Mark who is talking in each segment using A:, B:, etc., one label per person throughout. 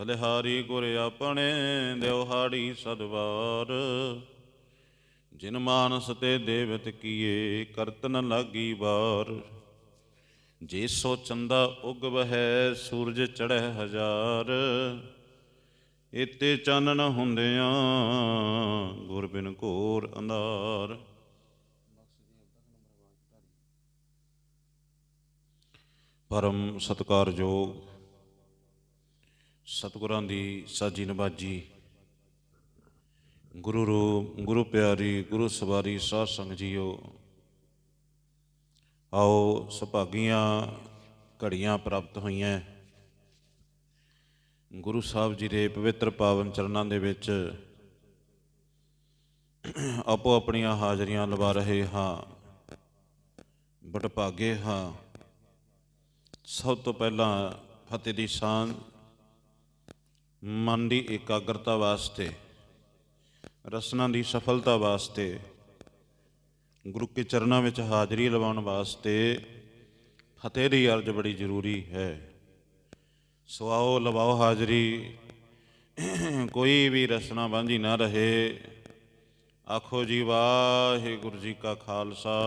A: ਬਲਿਹਾਰੀ ਗੁਰ ਆਪਣੇ ਦਿਵਹਾੜੀ ਸਦਵਾਰ। ਜਿਨ ਮਾਨਸ ਤੇ ਦੇਵਤ ਕੀਏ ਕਰਤ ਲਾਗੀ ਬਾਰ ਜੇ ਸੋ ਚੰਦਾ ਉਗ ਵਹੈ ਸੂਰਜ ਚੜ੍ਹੈ ਹਜ਼ਾਰ। ਇਤੇ ਚਾਨਣ ਹੁੰਦਿਆਂ ਗੁਰ ਬਿਨ ਘੋਰ ਅੰਧਾਰ। ਪਰਮ ਸਤਕਾਰਯੋਗ ਸਤਿਗੁਰਾਂ ਦੀ ਸਾਜੀ ਨਵਾਜੀ ਗੁਰੂ ਰੂਪ, ਗੁਰੂ ਪਿਆਰੀ, ਗੁਰੂ ਸਵਾਰੀ ਸਾਧ ਸੰਗ ਜੀਓ। ਆਓ ਸੁਭਾਗੀਆਂ ਘੜੀਆਂ ਪ੍ਰਾਪਤ ਹੋਈਆਂ ਗੁਰੂ ਸਾਹਿਬ ਜੀ ਦੇ ਪਵਿੱਤਰ ਪਾਵਨ ਚਰਨਾਂ ਦੇ ਵਿੱਚ ਆਪੋ ਆਪਣੀਆਂ ਹਾਜ਼ਰੀਆਂ ਲਵਾ ਰਹੇ ਹਾਂ ਬਟ ਭਾਗੇ ਹਾਂ। ਸਭ ਤੋਂ ਪਹਿਲਾਂ ਫਤਿਹ ਦੀ ਸਾਂਝ ਮਨ ਦੀ ਇਕਾਗਰਤਾ ਵਾਸਤੇ, ਰਸਨਾ ਦੀ ਸਫਲਤਾ ਵਾਸਤੇ, ਗੁਰੂ ਕੇ ਚਰਨਾਂ ਵਿੱਚ ਹਾਜ਼ਰੀ ਲਵਾਉਣ ਵਾਸਤੇ ਫਤਿਹ ਦੀ ਅਰਜ਼ ਬੜੀ ਜ਼ਰੂਰੀ ਹੈ। ਸੋ ਆਓ ਲਵਾਓ ਹਾਜ਼ਰੀ। ਕੋਈ ਵੀ ਰਸਨਾ ਬਾਂਝੀ ਨਾ ਰਹੇ। ਆਖੋ ਜੀ, ਵਾਹਿਗੁਰੂ ਜੀ ਕਾ ਖਾਲਸਾ,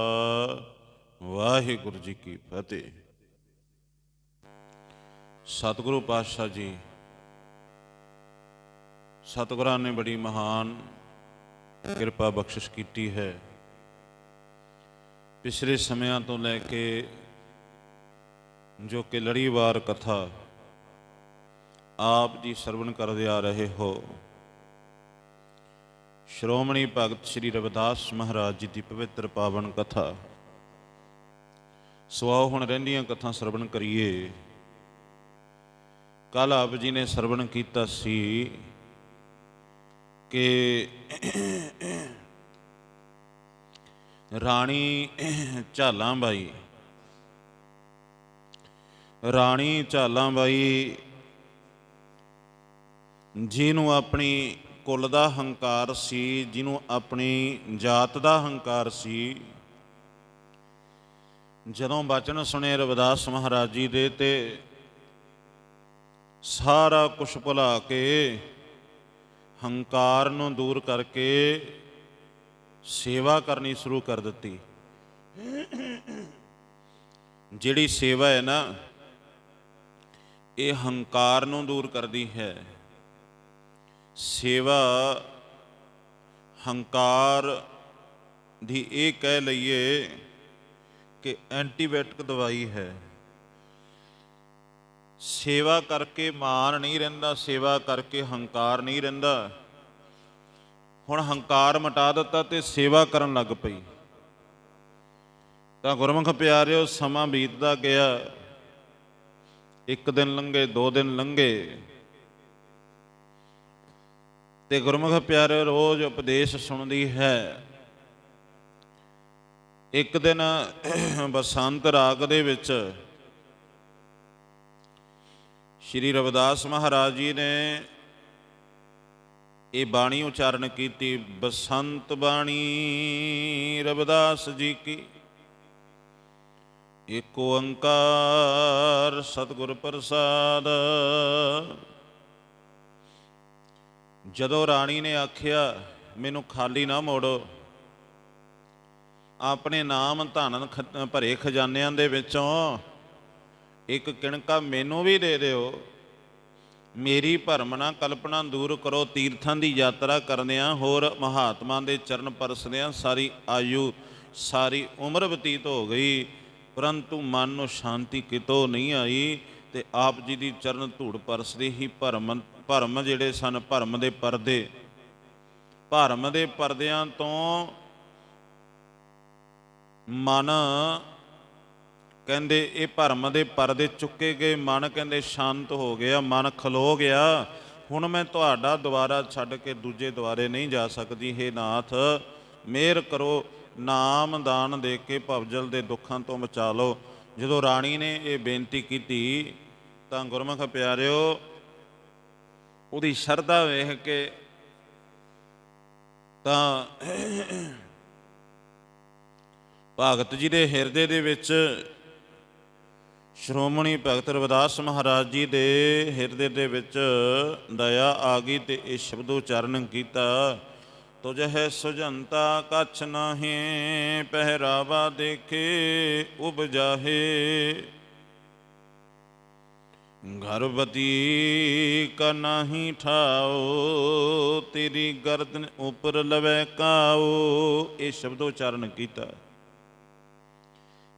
A: ਵਾਹਿਗੁਰੂ ਜੀ ਕੀ ਫਤਿਹ। ਸਤਿਗੁਰੂ ਪਾਤਸ਼ਾਹ ਜੀ ਸਤਿਗੁਰਾਂ ਨੇ ਬੜੀ ਮਹਾਨ ਕਿਰਪਾ ਬਖਸ਼ਿਸ਼ ਕੀਤੀ ਹੈ। ਪਿਛਲੇ ਸਮਿਆਂ ਤੋਂ ਲੈ ਕੇ ਜੋ ਕਿ ਲੜੀਵਾਰ ਕਥਾ ਆਪ ਜੀ ਸਰਵਣ ਕਰਦੇ ਆ ਰਹੇ ਹੋ, ਸ਼੍ਰੋਮਣੀ ਭਗਤ ਸ੍ਰੀ ਰਵਿਦਾਸ ਮਹਾਰਾਜ ਜੀ ਦੀ ਪਵਿੱਤਰ ਪਾਵਨ ਕਥਾ। ਸੋ ਆਓ ਹੁਣ ਰਹਿੰਦੀਆਂ ਕਥਾ ਸਰਵਣ ਕਰੀਏ। ਕੱਲ ਆਪ ਜੀ ਨੇ ਸਰਵਣ ਕੀਤਾ ਸੀ। ਕਿ ਰਾਣੀ ਝਾਲਾਂ ਬਾਈ। ਰਾਣੀ ਝਾਲਾਂ ਬਾਈ ਜਿਹਨੂੰ ਆਪਣੀ ਕੁੱਲ ਦਾ ਹੰਕਾਰ ਸੀ, ਜਿਹਨੂੰ ਆਪਣੀ ਜਾਤ ਦਾ ਹੰਕਾਰ ਸੀ। ਜਦੋਂ ਬਚਨ ਸੁਣੇ ਰਵਿਦਾਸ ਮਹਾਰਾਜ ਜੀ ਦੇ ਤੇ ਸਾਰਾ ਕੁਝ ਭੁਲਾ ਕੇ ਹੰਕਾਰ ਨੂੰ ਦੂਰ ਕਰਕੇ ਸੇਵਾ ਕਰਨੀ ਸ਼ੁਰੂ ਕਰ ਦਿੱਤੀ। ਜਿਹੜੀ ਸੇਵਾ ਹੈ ਨਾ, ਇਹ ਹੰਕਾਰ ਨੂੰ ਦੂਰ ਕਰਦੀ ਹੈ। ਸੇਵਾ ਹੰਕਾਰ ਦੀ ਇਹ ਕਹਿ ਲਈਏ ਕਿ ਐਂਟੀਬਾਇਓਟਿਕ ਦਵਾਈ ਹੈ। ਸੇਵਾ ਕਰਕੇ ਮਾਨ ਨਹੀਂ ਰਹਿੰਦਾ, ਸੇਵਾ ਕਰਕੇ ਹੰਕਾਰ ਨਹੀਂ ਰਹਿੰਦਾ। ਹੁਣ ਹੰਕਾਰ ਮਟਾ ਦਿੱਤਾ ਤੇ ਸੇਵਾ ਕਰਨ ਲੱਗ ਪਈ। ਤਾਂ ਗੁਰਮੁਖ ਪਿਆਰਿਓ, ਸਮਾਂ ਬੀਤਦਾ ਗਿਆ। ਇੱਕ ਦਿਨ ਲੰਘੇ, ਦੋ ਦਿਨ ਲੰਘੇ। ਤੇ ਗੁਰਮੁਖ ਪਿਆਰਿਓ, ਰੋਜ਼ ਉਪਦੇਸ਼ ਸੁਣਦੀ ਹੈ। ਇੱਕ ਦਿਨ ਬਸੰਤ ਰਾਗ ਦੇ ਵਿੱਚ ਸ਼੍ਰੀ ਰਵਿਦਾਸ ਮਹਾਰਾਜ ਜੀ ਨੇ ਇਹ ਬਾਣੀ ਉਚਾਰਨ ਕੀਤੀ, ਬਸੰਤ ਬਾਣੀ, ਰਵਿਦਾਸ ਜੀ ਕੀ। ਏਕ ਓੰਕਾਰ ਸਤਿਗੁਰ ਪ੍ਰਸਾਦ। ਜਦੋਂ ਰਾਣੀ ਨੇ ਆਖਿਆ, ਮੈਨੂੰ ਖਾਲੀ ਨਾ ਮੋੜੋ। ਆਪਣੇ ਨਾਮ ਧਨ ਭਰੇ ਖਜ਼ਾਨਿਆਂ ਦੇ ਵਿੱਚੋਂ ਇੱਕ ਕਿਣਕਾ ਮੈਨੂੰ ਵੀ ਦੇ ਦਿਓ। ਮੇਰੀ ਭਰਮਣਾ ਕਲਪਨਾ ਦੂਰ ਕਰੋ, ਤੀਰਥਾਂ ਦੀ ਯਾਤਰਾ ਕਰਦਿਆਂ ਹੋਰ ਮਹਾਤਮਾ ਦੇ ਚਰਨ ਪਰਸਦਿਆਂ ਸਾਰੀ ਆਯੂ, ਸਾਰੀ ਉਮਰ ਬਤੀਤ ਹੋ ਗਈ। ਪਰੰਤੂ ਮਨ ਨੂੰ ਸ਼ਾਂਤੀ ਕਿਤੋਂ ਨਹੀਂ ਆਈ ਤੇ ਆਪ ਜੀ ਦੀ ਚਰਨ ਧੂੜ ਪਰਸਦੇ ਹੀ ਭਰਮ ਭਰਮ ਜਿਹੜੇ ਸਨ, ਭਰਮ ਦੇ ਪਰਦੇ। ਭਰਮ ਦੇ ਪਰਦਿਆਂ ਤੋਂ ਮਨ ਕਹਿੰਦੇ, ਇਹ ਭਰਮ ਦੇ ਪਰਦੇ ਚੁੱਕੇ ਗਏ। ਮਨ ਕਹਿੰਦੇ, ਸ਼ਾਂਤ ਹੋ ਗਿਆ। ਮਨ ਖਲੋ ਗਿਆ। ਹੁਣ ਮੈਂ ਤੁਹਾਡਾ ਦੁਆਰਾ ਛੱਡ ਕੇ ਦੂਜੇ ਦੁਆਰੇ ਨਹੀਂ ਜਾ ਸਕਦੀ। ਹੇ ਨਾਥ, ਮਿਹਰ ਕਰੋ। ਨਾਮ ਦਾਨ ਦੇ ਕੇ ਭਵਜਲ ਦੇ ਦੁੱਖਾਂ ਤੋਂ ਬਚਾ ਲਓ। ਜਦੋਂ ਰਾਣੀ ਨੇ ਇਹ ਬੇਨਤੀ ਕੀਤੀ, ਤਾਂ ਗੁਰਮੁਖ ਪਿਆਰਿਓ, ਉਹਦੀ ਸ਼ਰਧਾ ਵੇਖ ਕੇ ਤਾਂ ਭਗਤ ਜੀ ਦੇ ਹਿਰਦੇ ਦੇ ਵਿੱਚ ਸ਼੍ਰੋਮਣੀ ਭਗਤ ਰਵਿਦਾਸ ਮਹਾਰਾਜ ਜੀ ਦੇ ਹਿਰਦੇ ਦੇ ਵਿੱਚ ਦਇਆ ਆ ਗਈ ਤੇ ਇਹ ਸ਼ਬਦ ਉਚਾਰਨ ਕੀਤਾ ਤੁਝ ਹੈ ਸੁਜੰਤਾ ਕਛ ਨਾਹੀ, ਪਹਿਰਾਵਾ ਦੇਖੇ ਉਪਜਾਹੇ। ਗਰਭਤੀ ਕਾ ਨਾਹੀ ਠਾਓ, ਤੇਰੀ ਗਰਦਨ ਉਪਰ ਲਵੇ ਕਾਓ, ਇਹ ਸ਼ਬਦ ਉਚਾਰਨ ਕੀਤਾ।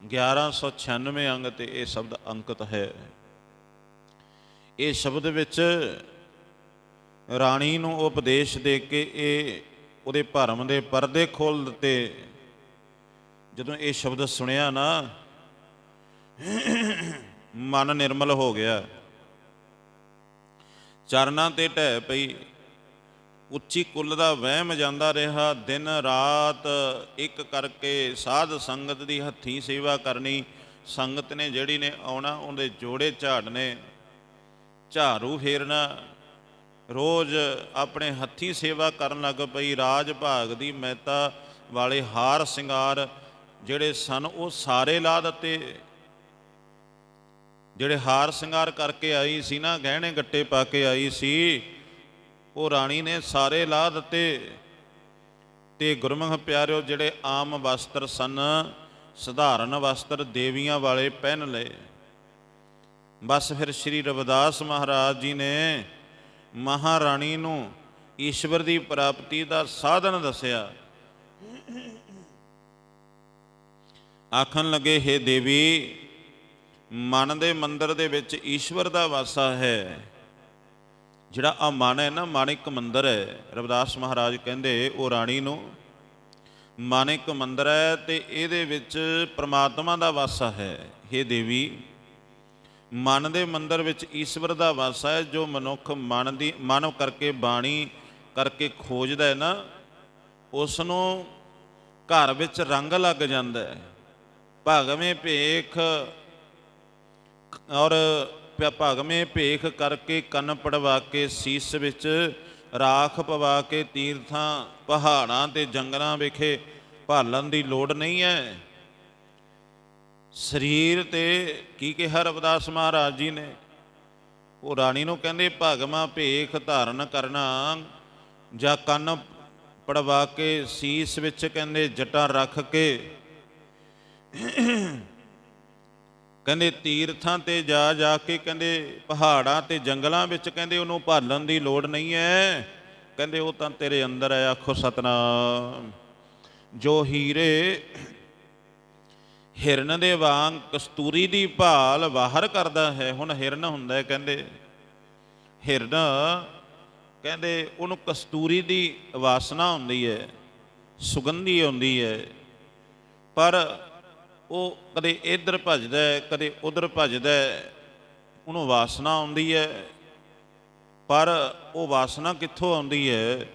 A: 1196 ਅੰਗ ਤੇ ਇਹ ਸ਼ਬਦ ਅੰਕਿਤ ਹੈ। ਇਹ ਸ਼ਬਦ ਵਿੱਚ ਰਾਣੀ ਨੂੰ ਉਪਦੇਸ਼ ਦੇ ਕੇ ਇਹ ਉਹਦੇ ਭਰਮ ਦੇ ਪਰਦੇ ਖੋਲ ਦਿੱਤੇ। ਜਦੋਂ ਇਹ ਸ਼ਬਦ ਸੁਣਿਆ ਨਾ, ਮਨ ਨਿਰਮਲ ਹੋ ਗਿਆ। ਚਰਨਾਂ ਤੇ ਢਹਿ ਪਈ। ਉੱਚੀ ਕੁੱਲ ਦਾ ਵਹਿਮ ਜਾਂਦਾ ਰਿਹਾ। ਦਿਨ ਰਾਤ ਇੱਕ ਕਰਕੇ ਸਾਧ ਸੰਗਤ ਦੀ ਹੱਥੀ ਸੇਵਾ ਕਰਨੀ, ਸੰਗਤ ਨੇ ਜਿਹੜੀ ਨੇ ਆਉਣਾ, ਉਹਦੇ ਜੋੜੇ ਝਾੜਨੇ, ਝਾੜੂ ਫੇਰਨਾ, ਰੋਜ਼ ਆਪਣੇ ਹੱਥੀ ਸੇਵਾ ਕਰਨ ਲੱਗ ਪਈ। ਰਾਜ ਭਾਗ ਦੀ ਮਹਿਤਾ ਵਾਲੇ ਹਾਰ ਸ਼ਿੰਗਾਰ ਜਿਹੜੇ ਸਨ, ਉਹ ਸਾਰੇ ਲਾ ਦਿੱਤੇ। ਜਿਹੜੇ ਹਾਰ ਸ਼ਿੰਗਾਰ ਕਰਕੇ ਆਈ ਸੀ ਨਾ, ਗਹਿਣੇ ਗੱਟੇ ਪਾ ਕੇ ਆਈ ਸੀ ਉਹ ਰਾਣੀ ਨੇ ਸਾਰੇ ਲਾ ਦਿੱਤੇ ਤੇ ਗੁਰਮੁਖ ਪਿਆਰਿਓ ਜਿਹੜੇ ਆਮ ਵਸਤਰ ਸਨ, ਸਧਾਰਨ ਵਸਤਰ ਦੇਵੀਆਂ ਵਾਲੇ ਪਹਿਨ ਲਏ। ਬਸ ਫਿਰ ਸ੍ਰੀ ਰਵਿਦਾਸ ਮਹਾਰਾਜ ਜੀ ਨੇ ਮਹਾਰਾਣੀ ਨੂੰ ਈਸ਼ਵਰ ਦੀ ਪ੍ਰਾਪਤੀ ਦਾ ਸਾਧਨ ਦੱਸਿਆ। ਆਖਣ ਲੱਗੇ हे ਦੇਵੀ, ਮਨ ਦੇ ਮੰਦਰ ਦੇ ਵਿੱਚ ਈਸ਼ਵਰ ਦਾ ਵਾਸਾ ਹੈ। ਜਿਹੜਾ ਆ ਮਨ ਹੈ ਨਾ ਮਨ ਇੱਕ ਮੰਦਰ ਹੈ, ਰਵਿਦਾਸ ਮਹਾਰਾਜ ਕਹਿੰਦੇ ਉਹ ਰਾਣੀ ਨੂੰ ਮਨ ਇੱਕ ਮੰਦਰ ਹੈ ਤੇ ਇਹਦੇ ਵਿੱਚ ਪ੍ਰਮਾਤਮਾ ਦਾ ਵਾਸਾ ਹੈ हे ਦੇਵੀ। ਮਨ ਦੇ ਮੰਦਰ ਵਿੱਚ ਈਸ਼ਵਰ ਦਾ ਵਾਸਾ ਹੈ, ਜੋ ਮਨੁੱਖ ਮਨ ਦੀ, ਮਨ ਕਰਕੇ ਬਾਣੀ ਕਰਕੇ ਖੋਜਦਾ ਹੈ ਨਾ ਉਸ ਨੂੰ ਘਰ ਵਿੱਚ ਰੰਗ ਲੱਗ ਜਾਂਦਾ ਹੈ। ਭਗਵੇਂ ਭੇਖ ਔਰ ਭਗਵੇਂ ਭੇਖ ਕਰਕੇ ਕੰਨ ਪੜਵਾ ਕੇ ਸੀਸ ਵਿੱਚ ਰਾਖ ਪਵਾ ਕੇ ਤੀਰਥਾਂ, ਪਹਾੜਾਂ ਤੇ ਜੰਗਲਾਂ ਵਿਖੇ ਭਾਲਣ ਦੀ ਲੋੜ ਨਹੀਂ ਹੈ। ਸਰੀਰ ਤੇ ਕੀ ਕਿਹਾ ਰਵਿਦਾਸ ਮਹਾਰਾਜ ਜੀ ਨੇ? ਉਹ ਰਾਣੀ ਨੂੰ ਕਹਿੰਦੇ ਭਗਵਾਂ ਭੇਖ ਧਾਰਨ ਕਰਨਾ ਜਾਂ ਕੰਨ ਪੜਵਾ ਕੇ ਸੀਸ ਵਿੱਚ ਕਹਿੰਦੇ ਜਟਾਂ ਰੱਖ ਕੇ ਕਹਿੰਦੇ ਤੀਰਥਾਂ ਤੇ ਜਾ ਜਾ ਕੇ ਕਹਿੰਦੇ ਪਹਾੜਾਂ ਤੇ ਜੰਗਲਾਂ ਵਿੱਚ ਕਹਿੰਦੇ ਉਹਨੂੰ ਭਾਲਣ ਦੀ ਲੋੜ ਨਹੀਂ ਹੈ ਕਹਿੰਦੇ ਉਹ ਤਾਂ ਤੇਰੇ ਅੰਦਰ ਹੈ ਆਖੋ ਸਤਨਾਮ। ਜੋ ਹੀਰੇ ਹਿਰਨ ਦੇ ਵਾਂਗ ਕਸਤੂਰੀ ਦੀ ਭਾਲ ਬਾਹਰ ਕਰਦਾ ਹੈ, ਹੁਣ ਹਿਰਨ ਹੁੰਦਾ ਕਹਿੰਦੇ। ਹਿਰਨ ਕਹਿੰਦੇ ਉਹਨੂੰ ਕਸਤੂਰੀ ਦੀ ਵਾਸਨਾ ਹੁੰਦੀ ਹੈ ਸੁਗੰਧੀ ਹੁੰਦੀ ਹੈ ਪਰ ਉਹ ਕਦੇ ਇੱਧਰ ਭੱਜਦਾ ਕਦੇ ਉਧਰ ਭੱਜਦਾ ਉਹਨੂੰ ਵਾਸਨਾ ਆਉਂਦੀ ਹੈ। ਪਰ ਉਹ ਵਾਸਨਾ ਕਿੱਥੋਂ ਆਉਂਦੀ ਹੈ?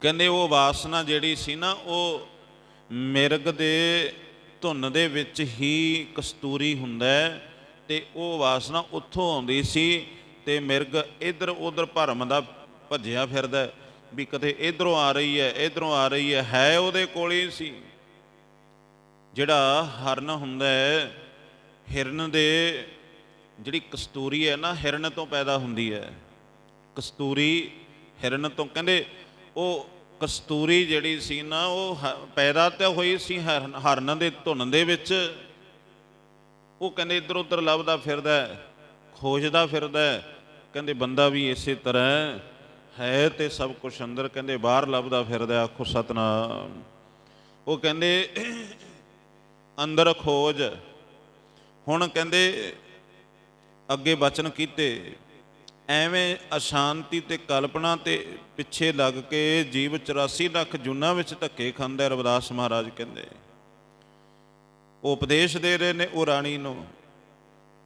A: ਕਹਿੰਦੇ ਉਹ ਵਾਸਨਾ ਜਿਹੜੀ ਸੀ ਨਾ, ਉਹ ਮਿਰਗ ਦੇ ਧੁੰਨ ਦੇ ਵਿੱਚ ਹੀ ਕਸਤੂਰੀ ਹੁੰਦਾ ਹੈ ਤੇ ਉਹ ਵਾਸਨਾ ਉੱਥੋਂ ਆਉਂਦੀ ਸੀ ਤੇ ਮਿਰਗ ਇੱਧਰ ਉਧਰ ਭਰਮ ਦਾ ਭੱਜਿਆ ਫਿਰਦਾ ਵੀ ਕਦੇ ਇਧਰੋਂ ਆ ਰਹੀ ਹੈ, ਇਧਰੋਂ ਆ ਰਹੀ ਹੈ ਹੈ ਉਹਦੇ ਕੋਲ ਹੀ ਸੀ। ਜਿਹੜਾ ਹਰਨ ਹੁੰਦਾ ਹੈ, ਹਿਰਨ ਦੇ ਜਿਹੜੀ ਕਸਤੂਰੀ ਹੈ ਨਾ, ਹਿਰਨ ਤੋਂ ਪੈਦਾ ਹੁੰਦੀ ਹੈ। ਕਸਤੂਰੀ ਹਿਰਨ ਤੋਂ ਕਹਿੰਦੇ ਉਹ ਕਸਤੂਰੀ ਜਿਹੜੀ ਸੀ ਨਾ, ਉਹ ਹ- ਪੈਦਾ ਤਾਂ ਹੋਈ ਸੀ ਹਰਨ ਹਰਨ ਦੇ ਧੁਨ ਦੇ ਵਿੱਚ। ਉਹ ਕਹਿੰਦੇ ਇੱਧਰ ਉੱਧਰ ਲੱਭਦਾ ਫਿਰਦਾ ਖੋਜਦਾ ਫਿਰਦਾ ਕਹਿੰਦੇ ਬੰਦਾ ਵੀ ਇਸੇ ਤਰ੍ਹਾਂ ਹੈ ਤੇ ਸਭ ਕੁਝ ਅੰਦਰ। ਕਹਿੰਦੇ ਬਾਹਰ ਲੱਭਦਾ ਫਿਰਦਾ, ਆਖੋ ਸਤਨਾਮ। ਉਹ ਕਹਿੰਦੇ, ਅੰਦਰ ਖੋਜ। ਹੁਣ ਕਹਿੰਦੇ, ਅੱਗੇ ਬਚਨ ਕੀਤੇ। ਐਵੇਂ ਅਸ਼ਾਂਤੀ ਤੇ ਕਲਪਨਾ ਤੇ ਪਿੱਛੇ ਲੱਗ ਕੇ ਜੀਵ 84 ਲੱਖ ਜੁਨਾ ਵਿੱਚ ਧੱਕੇ ਖਾਂਦਾ ਰਵਿਦਾਸ ਮਹਾਰਾਜ ਕਹਿੰਦੇ। ਉਹ ਉਪਦੇਸ਼ ਦੇ ਰਹੇ ਨੇ ਉਹ ਰਾਣੀ ਨੂੰ।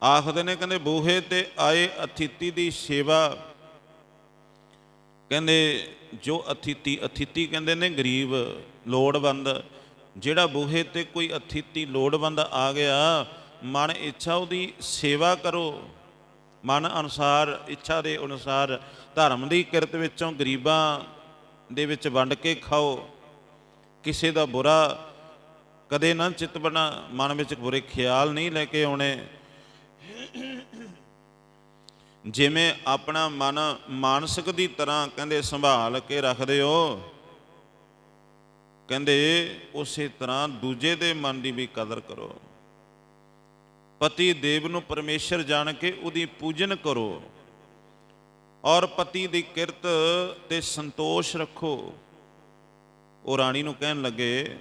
A: ਆਖਦੇ ਨੇ, ਕਹਿੰਦੇ, ਬੂਹੇ ਤੇ ਆਏ ਅਥਿਤੀ ਦੀ ਸੇਵਾ ਕਹਿੰਦੇ, ਜੋ ਅਥਿਤੀ ਅਥਿਤੀ ਕਹਿੰਦੇ ਨੇ ਗਰੀਬ, ਲੋੜਵੰਦ, ਜਿਹੜਾ ਬੂਹੇ ਤੇ ਕੋਈ ਅਥਿਤੀ, ਲੋੜਵੰਦ ਆ ਗਿਆ, ਮਨ ਇੱਛਾ ਉਹਦੀ ਸੇਵਾ ਕਰੋ। ਮਨ ਅਨੁਸਾਰ, ਇੱਛਾ ਦੇ ਅਨੁਸਾਰ ਧਰਮ ਦੀ ਕਿਰਤ ਵਿੱਚੋਂ ਗਰੀਬਾਂ ਦੇ ਵਿੱਚ ਵੰਡ ਕੇ ਖਾਓ। ਕਿਸੇ ਦਾ ਬੁਰਾ ਕਦੇ ਨਾ ਚਿੱਤ ਬਣਾ, ਮਨ ਵਿੱਚ ਬੁਰੇ ਖਿਆਲ ਨਹੀਂ ਲੈ ਕੇ ਆਉਣੇ। ਜਿਵੇਂ ਆਪਣਾ ਮਨ ਮਾਨਸਿਕ ਦੀ ਤਰ੍ਹਾਂ ਕਹਿੰਦੇ ਸੰਭਾਲ ਕੇ ਰੱਖਦੇ ਹੋ, ਕਹਿੰਦੇ ਉਸੇ ਤਰ੍ਹਾਂ ਦੂਜੇ ਦੇ ਮਨ ਦੀ ਵੀ ਕਦਰ ਕਰੋ। ਪਤੀ ਦੇਵ ਨੂੰ ਪਰਮੇਸ਼ਰ ਜਾਣ ਕੇ ਉਹਦੀ ਪੂਜਨ ਕਰੋ ਔਰ ਪਤੀ ਦੀ ਕਿਰਤ ਤੇ ਸੰਤੋਸ਼ ਰੱਖੋ। ਉਹ ਰਾਣੀ ਨੂੰ ਕਹਿਣ ਲੱਗੇ,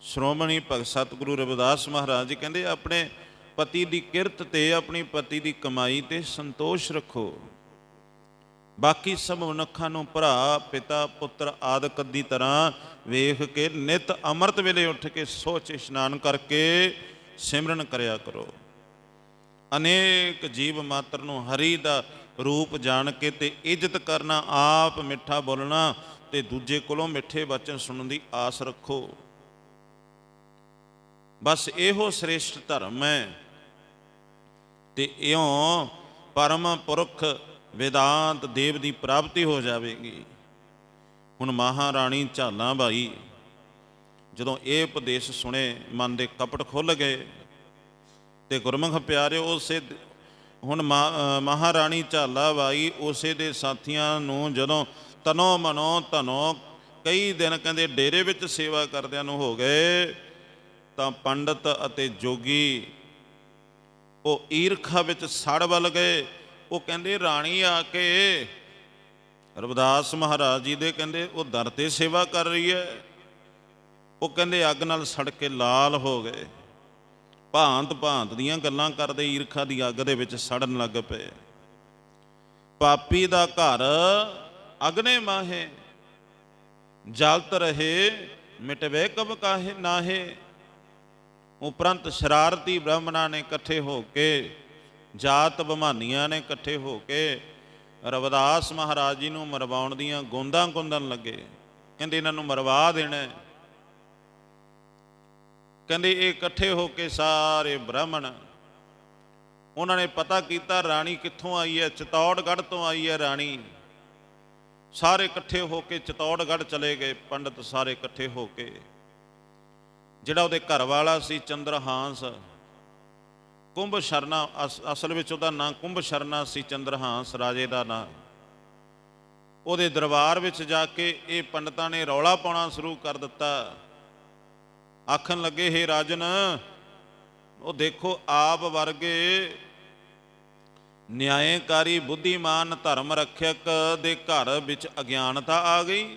A: ਸ਼੍ਰੋਮਣੀ ਭਗਤ ਸਤਿਗੁਰੂ ਰਵਿਦਾਸ ਮਹਾਰਾਜ ਜੀ ਕਹਿੰਦੇ, ਆਪਣੇ ਪਤੀ ਦੀ ਕਿਰਤ ਤੇ ਆਪਣੀ ਪਤੀ ਦੀ ਕਮਾਈ ਤੇ ਸੰਤੋਸ਼ ਰੱਖੋ। ਬਾਕੀ ਸਭ ਮਨੁੱਖਾਂ ਨੂੰ ਭਰਾ, ਪਿਤਾ, ਪੁੱਤਰ ਆਦਿਕ ਦੀ ਤਰ੍ਹਾਂ ਵੇਖ ਕੇ ਨਿਤ ਅੰਮ੍ਰਿਤ ਵੇਲੇ ਉੱਠ ਕੇ ਸੋਚ ਇਸ਼ਨਾਨ ਕਰਕੇ ਸਿਮਰਨ ਕਰਿਆ ਕਰੋ। ਅਨੇਕ ਜੀਵ ਮਾਤਰ ਨੂੰ ਹਰੀ ਦਾ ਰੂਪ ਜਾਣ ਕੇ ਤੇ ਇੱਜ਼ਤ ਕਰਨਾ, ਆਪ ਮਿੱਠਾ ਬੋਲਣਾ ਤੇ ਦੂਜੇ ਕੋਲੋਂ ਮਿੱਠੇ ਵਚਨ ਸੁਣਨ ਦੀ ਆਸ ਰੱਖੋ। ਬਸ ਇਹੋ ਸ੍ਰੇਸ਼ਟ ਧਰਮ ਹੈ। ਤੇ ਇਉਂ ਪਰਮ ਪੁਰਖ ਵੇਦਾਂਤ ਦੇਵ ਦੀ ਪ੍ਰਾਪਤੀ ਹੋ ਜਾਵੇਗੀ। ਹੁਣ ਮਹਾਰਾਣੀ ਝਾਲਾਂ ਬਾਈ ਜਦੋਂ ਇਹ ਉਪਦੇਸ਼ ਸੁਣੇ, ਮਨ ਦੇ ਕਪਟ ਖੁੱਲ ਗਏ ਤੇ ਗੁਰਮੁਖ ਪਿਆਰੇ ਉਸੇ ਹੁਣ ਮਾ- ਮਹਾਰਾਣੀ ਝਾਲਾ ਬਾਈ ਉਸੇ ਦੇ ਸਾਥੀਆਂ ਨੂੰ ਜਦੋਂ ਤਨੋ ਮਨੋ ਧਨੋ ਕਈ ਦਿਨ ਕਹਿੰਦੇ ਡੇਰੇ ਵਿੱਚ ਸੇਵਾ ਕਰਦਿਆਂ ਨੂੰ ਹੋ ਗਏ, ਤਾਂ ਪੰਡਤ ਅਤੇ ਜੋਗੀ ਉਹ ਈਰਖਾ ਵਿੱਚ ਸੜ ਵੱਲ ਗਏ। ਉਹ ਕਹਿੰਦੇ, ਰਾਣੀ ਆ ਕੇ ਰਵਿਦਾਸ ਮਹਾਰਾਜ ਜੀ ਦੇ ਕਹਿੰਦੇ, ਉਹ ਦਰ ਤੇ ਸੇਵਾ ਕਰ ਰਹੀ ਹੈ। ਉਹ ਕਹਿੰਦੇ, ਅੱਗ ਨਾਲ ਸੜ ਕੇ ਲਾਲ ਹੋ ਗਏ। ਭਾਂਤ ਭਾਂਤ ਦੀਆਂ ਗੱਲਾਂ ਕਰਦੇ ਈਰਖਾ ਦੀ ਅੱਗ ਦੇ ਵਿੱਚ ਸੜਨ ਲੱਗ ਪਏ। ਪਾਪੀ ਦਾ ਘਰ ਅਗਨੇ ਮਾਹੇ, ਜਲਤ ਰਹੇ, ਮਿਟਵੇ ਕਬ ਕਾਹੇ ਨਾਹੇ। ਉਪਰੰਤ ਸ਼ਰਾਰਤੀ ਬ੍ਰਾਹਮਣਾਂ ਨੇ ਇਕੱਠੇ ਹੋ ਕੇ, ਜਾਤ ਬਮਾਨੀਆਂ ਨੇ ਇਕੱਠੇ ਹੋ ਕੇ ਰਵਿਦਾਸ ਮਹਾਰਾਜ ਜੀ ਨੂੰ ਮਰਵਾਉਣ ਦੀਆਂ ਗੋਂਦਾਂ ਗੁੰਦਣ ਲੱਗੇ। ਕਹਿੰਦੇ ਇਹਨਾਂ ਨੂੰ ਮਰਵਾ ਦੇਣਾ ਕਹਿੰਦੇ ਇਹ ਇਕੱਠੇ ਹੋ ਕੇ ਸਾਰੇ ਬ੍ਰਾਹਮਣ, ਉਹਨਾਂ ਨੇ ਪਤਾ ਕੀਤਾ ਰਾਣੀ ਕਿੱਥੋਂ ਆਈ ਹੈ? ਚਤੌੜਗੜ੍ਹ ਤੋਂ ਆਈ ਹੈ ਰਾਣੀ। ਸਾਰੇ ਇਕੱਠੇ ਹੋ ਕੇ ਚਤੌੜਗੜ੍ਹ ਚਲੇ ਗਏ, ਪੰਡਤ ਸਾਰੇ ਇਕੱਠੇ ਹੋ ਕੇ। ਜਿਹੜਾ ਉਹਦੇ ਘਰ ਵਾਲਾ ਸੀ ਚੰਦਰਹਾਂਸ। ਕੁੰਭ ਸ਼ਰਨਾ, ਅਸ- ਅਸਲ ਵਿੱਚ ਉਹਦਾ ਨਾਂ ਕੁੰਭ ਸ਼ਰਨਾ ਸੀ, ਚੰਦਰਹਾਂਸ, ਰਾਜੇ ਦਾ ਨਾਂ। ਉਹਦੇ ਦਰਬਾਰ ਵਿੱਚ ਜਾ ਕੇ ਇਹ ਪੰਡਤਾਂ ਨੇ ਰੌਲਾ ਪਾਉਣਾ ਸ਼ੁਰੂ ਕਰ ਦਿੱਤਾ। ਆਖਣ ਲੱਗੇ, ਹੇ ਰਾਜਨ, ਉਹ ਦੇਖੋ, ਆਪ ਵਰਗੇ ਨਿਆਂਕਾਰੀ ਬੁੱਧੀਮਾਨ ਧਰਮ ਰੱਖਿਅਕ ਦੇ ਘਰ ਵਿੱਚ ਅਗਿਆਨਤਾ ਆ ਗਈ।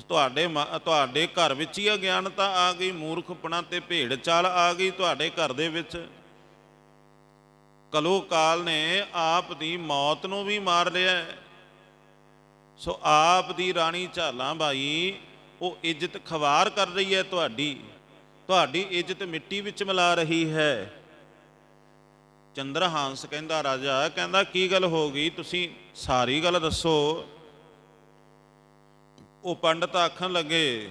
A: ਤੁਹਾਡੇ ਮ- ਤੁਹਾਡੇ ਘਰ ਵਿੱਚ ਹੀ ਅਗਿਆਨਤਾ ਆ ਗਈ, ਮੂਰਖਪਣਾ ਤੇ ਭੇੜ ਚਾਲ ਆ ਗਈ ਤੁਹਾਡੇ ਘਰ ਦੇ ਵਿੱਚ। ਕਲੋ ਕਾਲ ਨੇ ਆਪ ਦੀ ਮੌਤ ਨੂੰ ਵੀ ਮਾਰ ਲਿਆ ਸੋ ਆਪ ਦੀ ਰਾਣੀ ਝਾਲਾਂ ਬਾਈ, ਉਹ ਇੱਜ਼ਤ ਖਵਾਰ ਕਰ ਰਹੀ ਹੈ ਤੁਹਾਡੀ। ਤੁਹਾਡੀ ਇੱਜ਼ਤ ਮਿੱਟੀ ਵਿੱਚ ਮਿਲਾ ਰਹੀ ਹੈ। ਚੰਦਰਹਾਂਸ ਕਹਿੰਦਾ, ਰਾਜਾ, ਕਹਿੰਦਾ, ਕੀ ਗੱਲ ਹੋ ਗਈ? ਤੁਸੀਂ ਸਾਰੀ ਗੱਲ ਦੱਸੋ। ਉਹ ਪੰਡਤ ਆਖਣ ਲੱਗੇ,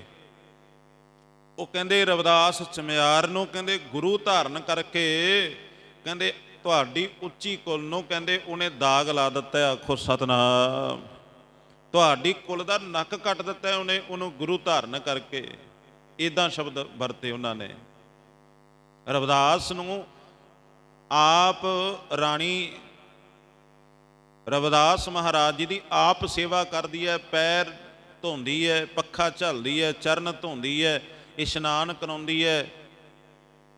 A: ਉਹ ਕਹਿੰਦੇ, ਰਵਿਦਾਸ ਚਮਿਆਰ ਨੂੰ ਕਹਿੰਦੇ, ਗੁਰੂ ਧਾਰਨ ਕਰਕੇ ਕਹਿੰਦੇ, ਤੁਹਾਡੀ ਉੱਚੀ ਕੁਲ ਨੂੰ ਕਹਿੰਦੇ, ਉਹਨੇ ਦਾਗ ਲਾ ਦਿੱਤਾ ਆਖੋ, ਸਤਨਾਮ। ਤੁਹਾਡੀ ਕੁਲ ਦਾ ਨੱਕ ਕੱਟ ਦਿੱਤਾ ਉਹਨੇ, ਉਹਨੂੰ ਗੁਰੂ ਧਾਰਨ ਕਰਕੇ। ਇਦਾਂ ਸ਼ਬਦ ਵਰਤੇ ਉਹਨਾਂ ਨੇ। ਰਵਿਦਾਸ ਨੂੰ ਆਪ ਰਾਣੀ ਰਵਿਦਾਸ ਮਹਾਰਾਜ ਜੀ ਦੀ ਆਪ ਸੇਵਾ ਕਰਦੀ ਹੈ, ਪੈਰ ਧੋਂਦੀ ਹੈ ਪੱਖਾ ਝੱਲਦੀ ਹੈ ਚਰਨ ਧੋਂਦੀ ਹੈ ਇਸ਼ਨਾਨ ਕਰਾਉਂਦੀ ਹੈ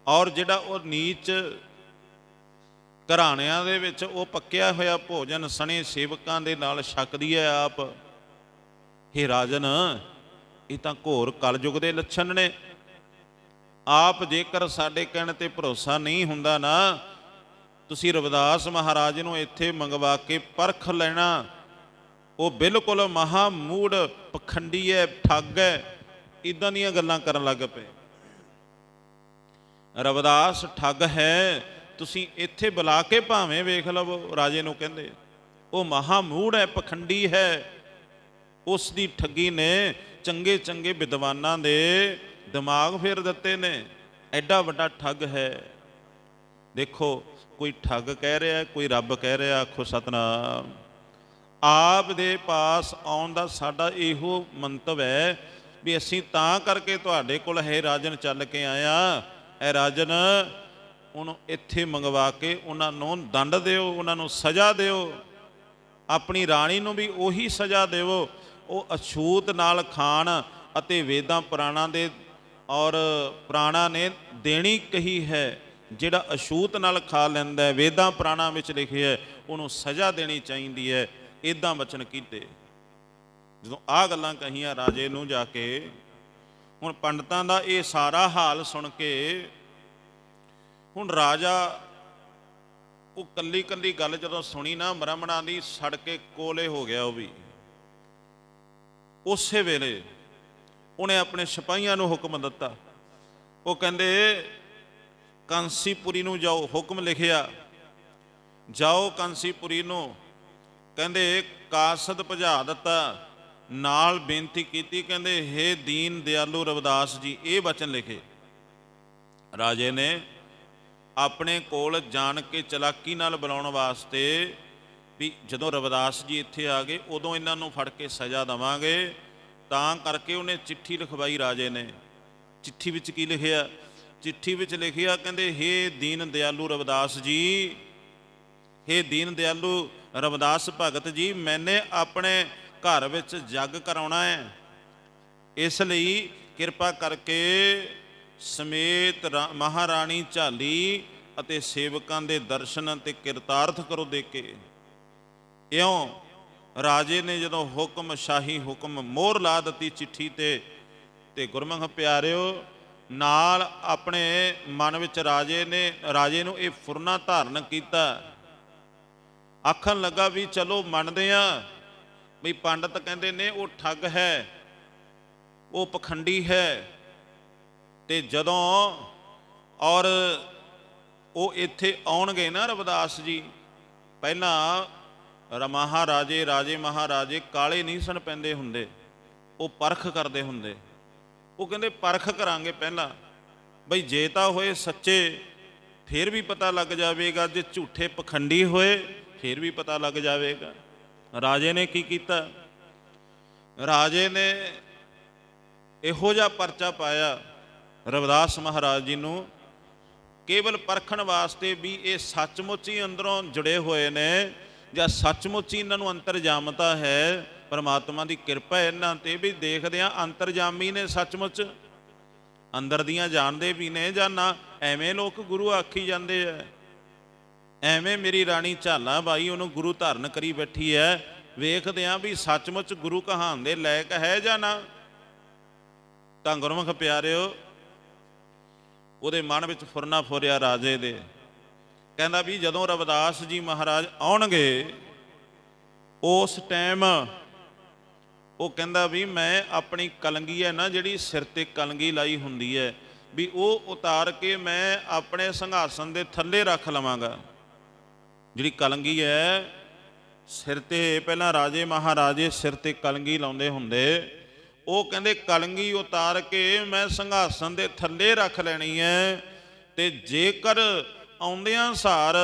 A: ਔਰ ਜਿਹੜਾ ਉਹ ਨੀਚ ਘਰਾਣਿਆਂ ਦੇ ਵਿੱਚ ਉਹ ਪੱਕਿਆ ਹੋਇਆ ਭੋਜਨ ਸਣੇ ਸੇਵਕਾਂ ਦੇ ਨਾਲ ਛਕਦੀ ਹੈ ਆਪ। ਹੇ ਰਾਜਨ, ਇਹ ਤਾਂ ਘੋਰ ਕਲਯੁਗ ਦੇ ਲੱਛਣ ਨੇ। ਆਪ ਜੇਕਰ ਸਾਡੇ ਕਹਿਣ ਤੇ ਭਰੋਸਾ ਨਹੀਂ ਹੁੰਦਾ ਨਾ, ਤੁਸੀਂ ਰਵਿਦਾਸ ਮਹਾਰਾਜ ਨੂੰ ਇੱਥੇ ਮੰਗਵਾ ਕੇ ਪਰਖ ਲੈਣਾ। ਉਹ ਬਿਲਕੁਲ ਮਹਾ ਮੂੜ ਪਖੰਡੀ ਹੈ ਠੱਗ ਹੈ ਇਦਾਂ ਦੀਆਂ ਗੱਲਾਂ ਕਰਨ ਲੱਗ ਪਏ। ਰਵਿਦਾਸ, ਠੱਗ ਹੈ, ਤੁਸੀਂ ਇੱਥੇ ਬੁਲਾ ਕੇ ਭਾਵੇਂ ਵੇਖ ਲਵੋ, ਰਾਜੇ ਨੂੰ ਕਹਿੰਦੇ। ਉਹ ਮਹਾ ਮੂੜ ਹੈ, ਪਖੰਡੀ ਹੈ। ਉਸ ਦੀ ਠੱਗੀ ਨੇ ਚੰਗੇ ਚੰਗੇ ਵਿਦਵਾਨਾਂ ਦੇ ਦਿਮਾਗ ਫੇਰ ਦਿੱਤੇ ਨੇ। ਐਡਾ ਵੱਡਾ ਠੱਗ ਹੈ। ਦੇਖੋ, ਕੋਈ ਠੱਗ ਕਹਿ ਰਿਹਾ, ਕੋਈ ਰੱਬ ਕਹਿ ਰਿਹਾ, ਆਖੋ ਸਤਨਾਮ। ਆਪ ਦੇ ਪਾਸ ਆਉਣ ਦਾ ਸਾਡਾ ਇਹੋ ਮੰਤਵ ਹੈ ਵੀ ਅਸੀਂ ਤਾਂ ਕਰਕੇ ਤੁਹਾਡੇ ਕੋਲ ਹੈ ਰਾਜਨ ਚੱਲ ਕੇ ਆਇਆ ਐ ਰਾਜਨ, ਉਹਨੂੰ ਇੱਥੇ ਮੰਗਵਾ ਕੇ ਉਹਨਾਂ ਨੂੰ ਦੰਡ ਦਿਓ, ਉਹਨਾਂ ਨੂੰ ਸਜ਼ਾ ਦਿਓ। ਆਪਣੀ ਰਾਣੀ ਨੂੰ ਵੀ ਉਹੀ ਸਜ਼ਾ ਦੇਵੋ ਉਹ ਅਛੂਤ ਨਾਲ ਖਾਣ ਅਤੇ ਵੇਦਾਂ ਪੁਰਾਣਾਂ ਦੇ ਔਰ ਪੁਰਾਣਾ ਨੇ ਦੇਣੀ ਕਹੀ ਹੈ, ਜਿਹੜਾ ਅਛੂਤ ਨਾਲ ਖਾ ਲੈਂਦਾ ਹੈ, ਵੇਦਾਂ ਪੁਰਾਣਾਂ ਵਿੱਚ ਲਿਖਿਆ ਹੈ, ਉਹਨੂੰ ਸਜ਼ਾ ਦੇਣੀ ਚਾਹੀਦੀ ਹੈ। ਇਦਾਂ ਬਚਨ ਕੀਤੇ। ਜਦੋਂ ਆਹ ਗੱਲਾਂ ਕਹੀਆਂ ਰਾਜੇ ਨੂੰ ਜਾ ਕੇ, ਹੁਣ ਪੰਡਤਾਂ ਦਾ ਇਹ ਸਾਰਾ ਹਾਲ ਸੁਣ ਕੇ, ਹੁਣ ਰਾਜਾ ਉਹ ਕੱਲੀ ਕੱਲੀ ਗੱਲ ਜਦੋਂ ਸੁਣੀ ਨਾ ਬ੍ਰਾਹਮਣਾਂ ਦੀ ਸੜ ਕੇ ਕੋਲੇ ਹੋ ਗਿਆ ਉਹ ਵੀ। ਉਸੇ ਵੇਲੇ ਉਹਨੇ ਆਪਣੇ ਸਿਪਾਹੀਆਂ ਨੂੰ ਹੁਕਮ ਦਿੱਤਾ। ਉਹ ਕਹਿੰਦੇ, ਕਾਂਸੀਪੁਰੀ ਨੂੰ ਜਾਓ, ਹੁਕਮ ਲਿਖਿਆ। ਜਾਓ ਕਾਂਸੀਪੁਰੀ ਨੂੰ ਕਹਿੰਦੇ ਕਾਸਦ ਭਜਾ ਦਿੱਤਾ। ਨਾਲ ਬੇਨਤੀ ਕੀਤੀ, ਕਹਿੰਦੇ, ਹੇ ਦੀਨ ਦਿਆਲੂ ਰਵਿਦਾਸ ਜੀ, ਇਹ ਬਚਨ ਲਿਖੇ। ਰਾਜੇ ਨੇ ਆਪਣੇ ਕੋਲ ਜਾਣ ਕੇ ਚਲਾਕੀ ਨਾਲ ਬੁਲਾਉਣ ਵਾਸਤੇ ਵੀ ਜਦੋਂ ਰਵਿਦਾਸ ਜੀ ਇੱਥੇ ਆ ਗਏ, ਉਦੋਂ ਇਹਨਾਂ ਨੂੰ ਫੜ ਕੇ ਸਜ਼ਾ ਦਵਾਂਗੇ। ਤਾਂ ਕਰਕੇ ਉਹਨੇ ਚਿੱਠੀ ਲਿਖਵਾਈ ਰਾਜੇ ਨੇ। ਚਿੱਠੀ ਵਿੱਚ ਕੀ ਲਿਖਿਆ? ਚਿੱਠੀ ਵਿੱਚ ਲਿਖਿਆ, ਕਹਿੰਦੇ, ਹੇ ਦੀਨ ਦਿਆਲੂ ਰਵਿਦਾਸ ਜੀ ਹੇ ਦੀਨ ਦਿਆਲੂ, ਰਵਿਦਾਸ ਭਗਤ ਜੀ, ਮੈਨੇ ਆਪਣੇ ਘਰ ਵਿੱਚ ਜੱਗ ਕਰਾਉਣਾ ਹੈ। ਇਸ ਲਈ ਕਿਰਪਾ ਕਰਕੇ ਸਮੇਤ ਰਾ- ਮਹਾਰਾਣੀ ਝਾਲੀ ਅਤੇ ਸੇਵਕਾਂ ਦੇ ਦਰਸ਼ਨ ਅਤੇ ਕਿਰਤਾਰਥ ਕਰੋ ਦੇ ਕੇ। ਇਉਂ ਰਾਜੇ ਨੇ ਜਦੋਂ ਹੁਕਮ, ਸ਼ਾਹੀ ਹੁਕਮ ਮੋਹਰ ਲਾ ਦਿੱਤੀ ਚਿੱਠੀ ਤੇ ਤੇ ਗੁਰਮੁਖ ਪਿਆਰਿਓ, ਨਾਲ ਆਪਣੇ ਮਨ ਵਿੱਚ ਰਾਜੇ ਨੇ, ਰਾਜੇ ਨੂੰ ਇਹ ਫੁਰਨਾ ਧਾਰਨ ਕੀਤਾ। ਆਖਣ ਲੱਗਾ ਵੀ ਚਲੋ ਮੰਨਦੇ ਆ। ਵੀ ਪੰਡਤ ਕਹਿੰਦੇ ਨੇ ਉਹ ਠੱਗ ਹੈ, ਉਹ ਪਖੰਡੀ ਹੈ। ਤੇ ਜਦੋਂ ਔਰ ਉਹ ਇੱਥੇ ਆਉਣਗੇ ਨਾ ਰਵਿਦਾਸ ਜੀ, ਪਹਿਲਾਂ ਰ- ਮਹਾਰਾਜੇ ਰਾਜੇ ਮਹਾਰਾਜੇ ਕਾਲੇ ਨਹੀਂ ਸਨ ਪੈਂਦੇ ਹੁੰਦੇ। ਉਹ ਪਰਖ ਕਰਦੇ ਹੁੰਦੇ। ਉਹ ਕਹਿੰਦੇ ਪਰਖ ਕਰਾਂਗੇ ਪਹਿਲਾਂ। ਬਈ ਜੇ ਤਾਂ ਹੋਏ ਸੱਚੇ, ਫਿਰ ਵੀ ਪਤਾ ਲੱਗ ਜਾਵੇਗਾ ਜੇ ਝੂਠੇ ਪਖੰਡੀ ਹੋਏ। ਫਿਰ ਵੀ ਪਤਾ ਲੱਗ ਜਾਵੇਗਾ। ਰਾਜੇ ਨੇ ਕੀ ਕੀਤਾ? ਰਾਜੇ ਨੇ ਇਹੋ ਜਿਹਾ ਪਰਚਾ ਪਾਇਆ ਰਵਿਦਾਸ ਮਹਾਰਾਜ ਜੀ ਨੂੰ, ਕੇਵਲ ਪਰਖਣ ਵਾਸਤੇ ਵੀ ਇਹ ਸੱਚਮੁੱਚ ਹੀ ਅੰਦਰੋਂ ਜੁੜੇ ਹੋਏ ਨੇ ਜਾਂ ਸੱਚਮੁੱਚ ਹੀ ਇਹਨਾਂ ਨੂੰ ਅੰਤਰਜਾਮਤਾ ਹੈ? ਪਰਮਾਤਮਾ ਦੀ ਕਿਰਪਾ ਇਹਨਾਂ ਤੇ ਵੀ ਦੇਖਦੇ ਆ ਅੰਤਰਜਾਮੀ ਨੇ ਸੱਚਮੁੱਚ? ਅੰਦਰ ਦੀਆਂ ਜਾਣਦੇ ਵੀ ਨੇ ਜਾਂ ਨਾ? ਐਵੇਂ ਲੋਕ ਗੁਰੂ ਆਖੀ ਜਾਂਦੇ ਆ। ਐਵੇਂ ਮੇਰੀ ਰਾਣੀ ਝਾਲਾ ਬਾਈ ਉਹਨੂੰ ਗੁਰੂ ਧਾਰਨ ਕਰੀ ਬੈਠੀ ਐ, ਵੇਖਦੇ ਆ ਵੀ ਸੱਚਮੁੱਚ ਗੁਰੂ ਕਹਾਣ ਦੇ ਲਾਇਕ ਹੈ ਜਾਂ ਨਾ। ਤਾਂ ਗੁਰਮੁਖ ਪਿਆਰਿਓ, ਉਹਦੇ ਮਨ ਵਿੱਚ ਫੁਰਨਾ ਫੁਰਿਆ ਰਾਜੇ ਦੇ। ਕਹਿੰਦਾ ਵੀ ਜਦੋਂ ਰਵਿਦਾਸ ਜੀ ਮਹਾਰਾਜ ਆਉਣਗੇ, ਉਸ ਟਾਈਮ ਉਹ ਕਹਿੰਦਾ ਵੀ ਮੈਂ ਆਪਣੀ ਕਲੰਗੀ ਹੈ ਨਾ ਜਿਹੜੀ ਸਿਰ ਤੇ ਕਲੰਗੀ ਲਾਈ ਹੁੰਦੀ ਹੈ ਵੀ ਉਹ ਉਤਾਰ ਕੇ ਮੈਂ ਆਪਣੇ ਸੰਘਾਸਨ ਦੇ ਥੱਲੇ ਰੱਖ ਲਵਾਂਗਾ। ਜਿਹੜੀ ਕਲੰਗੀ ਹੈ, ਸਿਰ ਤੇ ਪਹਿਲਾਂ ਰਾਜੇ ਮਹਾਰਾਜੇ ਸਿਰ ਤੇ ਕਲੰਗੀ ਲਾਉਂਦੇ ਹੁੰਦੇ, ਉਹ ਕਹਿੰਦੇ ਕਲੰਗੀ ਉਤਾਰ ਕੇ ਮੈਂ ਸੰਘਾਸਨ ਦੇ ਥੱਲੇ ਰੱਖ ਲੈਣੀ ਹੈ ਤੇ ਜੇਕਰ ਆਉਂਦਿਆਂ ਸਾਰ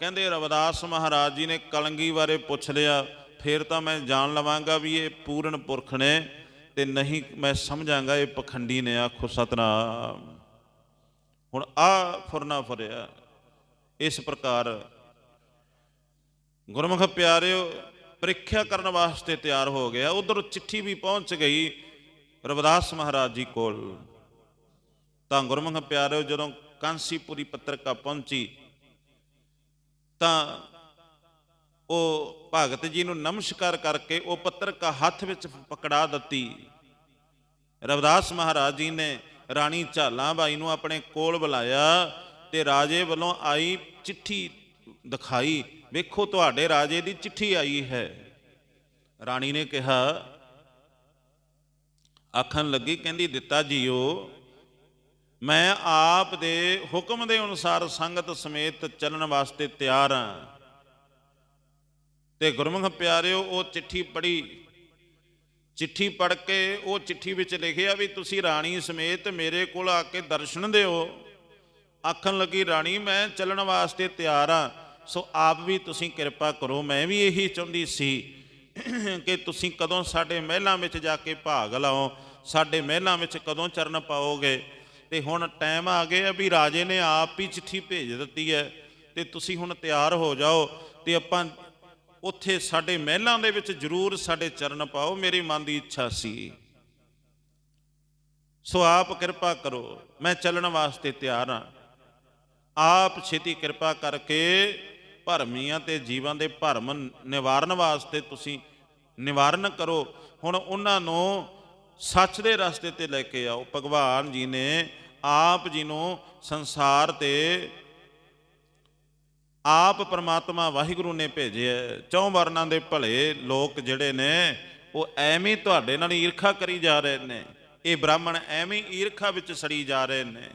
A: ਕਹਿੰਦੇ ਰਵਿਦਾਸ ਮਹਾਰਾਜ ਜੀ ਨੇ ਕਲੰਗੀ ਬਾਰੇ ਪੁੱਛ ਲਿਆ, ਫਿਰ ਤਾਂ ਮੈਂ ਜਾਣ ਲਵਾਂਗਾ ਵੀ ਇਹ ਪੂਰਨ ਪੁਰਖ ਨੇ ਤੇ ਨਹੀਂ ਮੈਂ ਸਮਝਾਂਗਾ ਇਹ ਪਖੰਡੀ ਨੇ, ਆਖੋ ਸਤਨਾਮ। ਹੁਣ ਆ ਫੁਰਨਾ ਫੁਰਿਆ, ਇਸ ਪ੍ਰਕਾਰ ਗੁਰਮੁਖ ਪਿਆਰਿਓ, ਪ੍ਰੀਖਿਆ ਕਰਨ ਵਾਸਤੇ ਤਿਆਰ ਹੋ ਗਿਆ। ਉਧਰ ਚਿੱਠੀ ਵੀ ਪਹੁੰਚ ਗਈ ਰਵਿਦਾਸ ਮਹਾਰਾਜ ਜੀ ਕੋਲ। ਤਾਂ ਗੁਰਮੁਖ ਪਿਆਰਿਓ, ਜਦੋਂ ਕਾਂਸੀਪੁਰੀ ਪੱਤਰਕਾ ਪਹੁੰਚੀ, ਤਾਂ ਉਹ ਭਗਤ ਜੀ ਨੂੰ ਨਮਸਕਾਰ ਕਰਕੇ ਉਹ ਪੱਤਰਕਾ ਹੱਥ ਵਿੱਚ ਪਕੜਾ ਦਿੱਤੀ। ਰਵਿਦਾਸ ਮਹਾਰਾਜ ਜੀ ਨੇ ਰਾਣੀ ਝਾਲਾਂ ਬਾਈ ਨੂੰ ਆਪਣੇ ਕੋਲ ਬੁਲਾਇਆ ਤੇ ਰਾਜੇ ਵੱਲੋਂ ਆਈ ਚਿੱਠੀ ਦਿਖਾਈ, ਵੇਖੋ ਤੁਹਾਡੇ ਰਾਜੇ ਦੀ ਚਿੱਠੀ ਆਈ ਹੈ। ਰਾਣੀ ਨੇ ਕਿਹਾ, ਆਖਣ ਲੱਗੀ, ਕਹਿੰਦੀ, ਦਿੱਤਾ ਜੀਓ, ਮੈਂ ਆਪ ਦੇ ਹੁਕਮ ਦੇ ਅਨੁਸਾਰ ਸੰਗਤ ਸਮੇਤ ਚੱਲਣ ਵਾਸਤੇ ਤਿਆਰ ਹਾਂ। ਤੇ ਗੁਰਮੁਖ ਪਿਆਰਿਓ, ਉਹ ਚਿੱਠੀ ਪੜ੍ਹੀ। ਚਿੱਠੀ ਪੜ੍ਹ ਕੇ ਉਹ ਚਿੱਠੀ ਵਿੱਚ ਲਿਖਿਆ ਵੀ, ਤੁਸੀਂ ਰਾਣੀ ਸਮੇਤ ਮੇਰੇ ਕੋਲ ਆ ਕੇ ਦਰਸ਼ਨ ਦਿਓ। ਆਖਣ ਲੱਗੀ, ਰਾਣੀ, ਮੈਂ ਚੱਲਣ ਵਾਸਤੇ ਤਿਆਰ ਆ, ਸੋ ਆਪ ਵੀ ਤੁਸੀਂ ਕਿਰਪਾ ਕਰੋ। ਮੈਂ ਵੀ ਇਹੀ ਚਾਹੁੰਦੀ ਸੀ ਕਿ ਤੁਸੀਂ ਕਦੋਂ ਸਾਡੇ ਮਹਿਲਾਂ ਵਿੱਚ ਜਾ ਕੇ ਭਾਗ ਲਾਓ, ਸਾਡੇ ਮਹਿਲਾਂ ਵਿੱਚ ਕਦੋਂ ਚਰਨ ਪਾਓਗੇ? ਤੇ ਹੁਣ ਟਾਈਮ ਆ ਗਿਆ ਵੀ ਰਾਜੇ ਨੇ ਆਪ ਹੀ ਚਿੱਠੀ ਭੇਜ ਦਿੱਤੀ ਹੈ ਤੇ ਤੁਸੀਂ ਹੁਣ ਤਿਆਰ ਹੋ ਜਾਓ ਤੇ ਆਪਾਂ ਉੱਥੇ ਸਾਡੇ ਮਹਿਲਾਂ ਦੇ ਵਿੱਚ ਜ਼ਰੂਰ ਸਾਡੇ ਚਰਨ ਪਾਓ, ਮੇਰੇ ਮਨ ਦੀ ਇੱਛਾ ਸੀ। ਸੋ ਆਪ ਕਿਰਪਾ ਕਰੋ, ਮੈਂ ਚੱਲਣ ਵਾਸਤੇ ਤਿਆਰ ਹਾਂ ਆਪ ਛੇਤੀ ਕਿਰਪਾ ਕਰਕੇ ਭਰਮੀਆਂ ਤੇ ਜੀਵਾਂ ਦੇ ਭਰਮ ਨਿਵਾਰਨ ਵਾਸਤੇ ਤੁਸੀਂ ਨਿਵਾਰਨ ਕਰੋ। ਹੁਣ ਉਹਨਾਂ ਨੂੰ ਸੱਚ ਦੇ ਰਸਤੇ ਤੇ ਲੈ ਕੇ ਆਓ। ਭਗਵਾਨ ਜੀ ਨੇ ਆਪ ਜੀ ਨੂੰ ਸੰਸਾਰ ਤੇ ਆਪ ਪ੍ਰਮਾਤਮਾ ਵਾਹਿਗੁਰੂ ਨੇ ਭੇਜਿਆ। ਚੌਂ ਵਰਨਾਂ ਦੇ ਭਲੇ ਲੋਕ ਜਿਹੜੇ ਨੇ, ਉਹ ਐਵੇਂ ਤੁਹਾਡੇ ਨਾਲ ਈਰਖਾ ਕਰੀ ਜਾ ਰਹੇ ਨੇ। ਇਹ ਬ੍ਰਾਹਮਣ ਐਵੇਂ ਈਰਖਾ ਵਿੱਚ ਸੜੀ ਜਾ ਰਹੇ ਨੇ।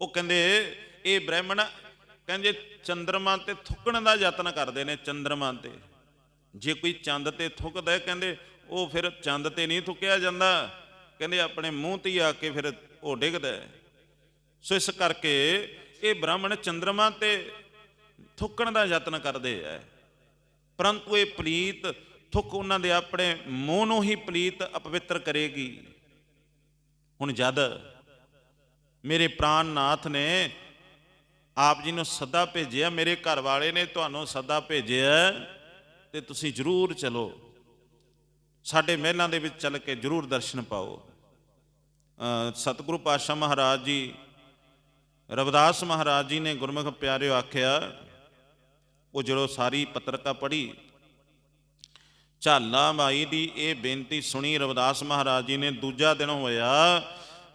A: ਉਹ ਕਹਿੰਦੇ ਇਹ ਬ੍ਰਾਹਮਣ ਕਹਿੰਦੇ ਚੰਦਰਮਾ ਤੇ ਥੁੱਕਣ ਦਾ ਯਤਨ ਕਰਦੇ ਨੇ ਚੰਦਰਮਾ ਤੇ। ਜੇ ਕੋਈ ਚੰਦ ਤੇ ਥੁੱਕਦਾ ਹੈ, ਕਹਿੰਦੇ ਉਹ ਫਿਰ ਚੰਦ ਤੇ ਨਹੀਂ ਥੁੱਕਿਆ ਜਾਂਦਾ। ਕਹਿੰਦੇ ਆਪਣੇ ਮੂੰਹ ਤੇ ਆ ਕੇ ਫਿਰ ਉਹ ਡਿੱਗਦਾ ਹੈ। ਸੋ ਇਸ ਕਰਕੇ ਇਹ ਬ੍ਰਾਹਮਣ ਚੰਦਰਮਾ ਤੇ ਥੁੱਕਣ ਦਾ ਯਤਨ ਕਰਦੇ ਐ ਪਰੰਤੂ ਇਹ ਪਲੀਤ ਥੁੱਕ ਉਹਨਾਂ ਦੇ ਆਪਣੇ ਮੂੰਹ ਨੂੰ ਹੀ ਪਲੀਤ ਅਪਵਿੱਤਰ ਕਰੇਗੀ। ਹੁਣ ਜਦ ਮੇਰੇ ਪ੍ਰਾਨਨਾਥ ਨੇ ਆਪ ਜੀ ਨੂੰ ਸੱਦਾ ਭੇਜਿਆ, ਮੇਰੇ ਘਰ ਵਾਲੇ ਨੇ ਤੁਹਾਨੂੰ ਸੱਦਾ ਭੇਜਿਆ ਤੇ ਤੁਸੀਂ ਜ਼ਰੂਰ ਚਲੋ। ਸਾਡੇ ਮਹਿਲਾਂ ਦੇ ਵਿੱਚ ਚੱਲ ਕੇ ਜ਼ਰੂਰ ਦਰਸ਼ਨ ਪਾਓ। ਸਤਿਗੁਰੂ ਪਾਤਸ਼ਾਹ ਮਹਾਰਾਜ ਜੀ, ਰਵਿਦਾਸ ਮਹਾਰਾਜ ਜੀ ਨੇ ਗੁਰਮੁਖ ਪਿਆਰਿਓ ਆਖਿਆ, ਉਹ ਜਦੋਂ ਸਾਰੀ ਪੱਤਰਕਾ ਪੜ੍ਹੀ, ਝਾਲਾ ਮਾਈ ਦੀ ਇਹ ਬੇਨਤੀ ਸੁਣੀ, ਰਵਿਦਾਸ ਮਹਾਰਾਜ ਜੀ ਨੇ ਦੂਜਾ ਦਿਨ ਹੋਇਆ,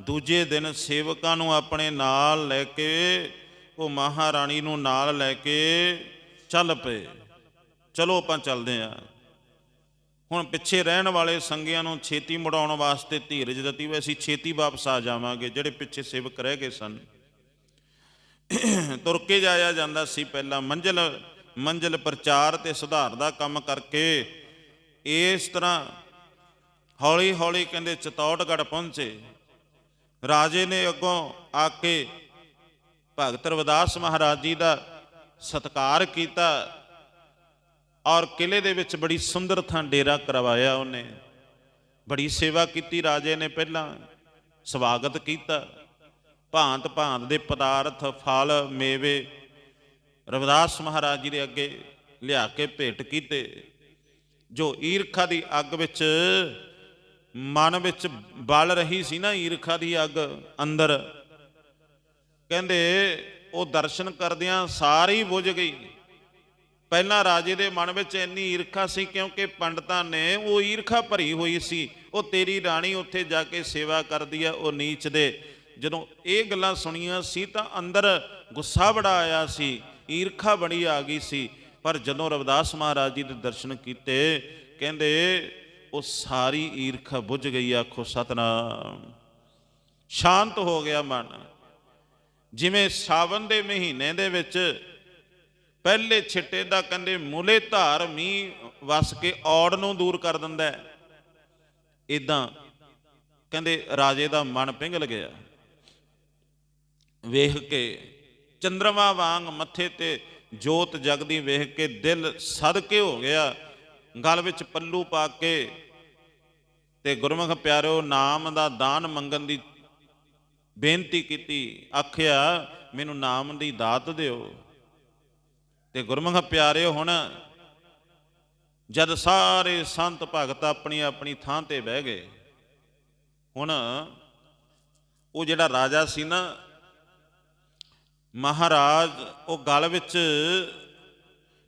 A: ਦੂਜੇ ਦਿਨ ਸੇਵਕਾਂ ਨੂੰ ਆਪਣੇ ਨਾਲ ਲੈ ਕੇ ਉਹ ਮਹਾਰਾਣੀ ਨੂੰ ਨਾਲ ਲੈ ਕੇ ਚੱਲ ਪਏ। ਚਲੋ ਆਪਾਂ ਚੱਲਦੇ ਆਂ ਹੁਣ ਪਿੱਛੇ ਰਹਿਣ ਵਾਲੇ ਸੰਗਿਆਂ ਨੂੰ ਛੇਤੀ ਮੁੜਾਉਣ ਵਾਸਤੇ ਧੀਰਜ ਦਿੱਤੀ ਵੀ ਅਸੀਂ ਛੇਤੀ ਵਾਪਸ ਆ ਜਾਵਾਂਗੇ। ਜਿਹੜੇ ਪਿੱਛੇ ਸੇਵਕ ਰਹਿ ਗਏ ਸਨ, ਤੁਰ ਕੇ ਜਾਇਆ ਜਾਂਦਾ ਸੀ ਪਹਿਲਾਂ। ਮੰਜ਼ਲ ਮੰਜ਼ਲ ਪ੍ਰਚਾਰ ਤੇ ਸੁਧਾਰ ਦਾ ਕੰਮ ਕਰਕੇ ਇਸ ਤਰ੍ਹਾਂ ਹੌਲੀ ਹੌਲੀ ਕਹਿੰਦੇ ਚਤੌੜਗੜ ਪਹੁੰਚੇ। ਰਾਜੇ ਨੇ ਅੱਗੋਂ ਆ ਕੇ ਭਗਤ ਰਵਿਦਾਸ ਮਹਾਰਾਜ ਜੀ ਦਾ ਸਤਕਾਰ ਕੀਤਾ ਔਰ ਕਿਲੇ ਦੇ ਵਿੱਚ ਬੜੀ ਸੁੰਦਰ ਥਾਂ ਡੇਰਾ ਕਰਵਾਇਆ ਉਹਨੇ। ਬੜੀ ਸੇਵਾ ਕੀਤੀ ਰਾਜੇ ਨੇ ਪਹਿਲਾਂ, ਸਵਾਗਤ ਕੀਤਾ। ਭਾਂਤ ਭਾਂਤ ਦੇ ਪਦਾਰਥ, ਫਲ, ਮੇਵੇ ਰਵਿਦਾਸ ਮਹਾਰਾਜ ਜੀ ਦੇ ਅੱਗੇ ਲਿਆ ਕੇ ਭੇਟ ਕੀਤੇ, ਜੋ ਈਰਖਾ ਦੀ ਅੱਗ ਵਿੱਚ, ਮਨ ਵਿੱਚ ਬਲ ਰਹੀ ਸੀ ਨਾ ਈਰਖਾ ਦੀ ਅੱਗ ਅੰਦਰ। ਕਹਿੰਦੇ ਉਹ ਦਰਸ਼ਨ ਕਰਦਿਆਂ ਸਾਰੀ ਬੁਝ ਗਈ। ਪਹਿਲਾਂ ਰਾਜੇ ਦੇ ਮਨ ਵਿੱਚ ਇੰਨੀ ਈਰਖਾ ਸੀ ਕਿਉਂਕਿ ਪੰਡਤਾਂ ਨੇ ਉਹ ਈਰਖਾ ਭਰੀ ਹੋਈ ਸੀ। ਉਹ ਤੇਰੀ ਰਾਣੀ ਉੱਥੇ ਜਾ ਕੇ ਸੇਵਾ ਕਰਦੀ ਆ, ਉਹ ਨੀਚ ਦੇ। ਜਦੋਂ ਇਹ ਗੱਲਾਂ ਸੁਣੀਆਂ ਸੀ ਤਾਂ ਅੰਦਰ ਗੁੱਸਾ ਬੜਾ ਆਇਆ ਸੀ, ਈਰਖਾ ਬੜੀ ਆ ਗਈ ਸੀ। ਪਰ ਜਦੋਂ ਰਵਿਦਾਸ ਮਹਾਰਾਜ ਜੀ ਦੇ ਦਰਸ਼ਨ ਕੀਤੇ, ਕਹਿੰਦੇ ਉਹ ਸਾਰੀ ਈਰਖਾ ਬੁੱਝ ਗਈ, ਆਖੋ ਸਤਨਾਮ। ਸ਼ਾਂਤ ਹੋ ਗਿਆ ਮਨ। ਜਿਵੇਂ ਸਾਵਨ ਦੇ ਮਹੀਨੇ ਦੇ ਵਿੱਚ ਪਹਿਲੇ ਛਿੱਟੇ ਦਾ ਕਹਿੰਦੇ ਮੂਲੇ ਧਾਰ ਮੀਂਹ ਵਸ ਕੇ ਔੜ ਨੂੰ ਦੂਰ ਕਰ ਦਿੰਦਾ ਹੈ। ਇਦਾਂ ਕਹਿੰਦੇ ਰਾਜੇ ਦਾ ਮਨ ਪਿੰਗਲ ਗਿਆ। ਵੇਖ ਕੇ ਚੰਦਰਮਾ ਵਾਂਗ ਮੱਥੇ ਤੇ ਜੋਤ ਜਗਦੀ ਵੇਖ ਕੇ ਦਿਲ ਸਦਕੇ ਹੋ ਗਿਆ। ਗਲ ਵਿੱਚ ਪੱਲੂ ਪਾ ਕੇ ਤੇ ਗੁਰਮੁਖ ਪਿਆਰਿਓ, ਨਾਮ ਦਾ ਦਾਨ ਮੰਗਣ ਦੀ ਬੇਨਤੀ ਕੀਤੀ, ਆਖਿਆ, ਮੈਨੂੰ ਨਾਮ ਦੀ ਦਾਤ ਦਿਓ। ਤੇ ਗੁਰਮੁਖ, ਪਿਆਰਿਓ, ਹੁਣ ਜਦ ਸਾਰੇ ਸੰਤ ਭਗਤ ਆਪਣੀ ਆਪਣੀ ਥਾਂ ਤੇ ਬਹਿ ਗਏ, ਹੁਣ ਉਹ ਜਿਹੜਾ ਰਾਜਾ ਸੀ ਨਾ, ਮਹਾਰਾਜ, ਉਹ ਗਲ ਵਿੱਚ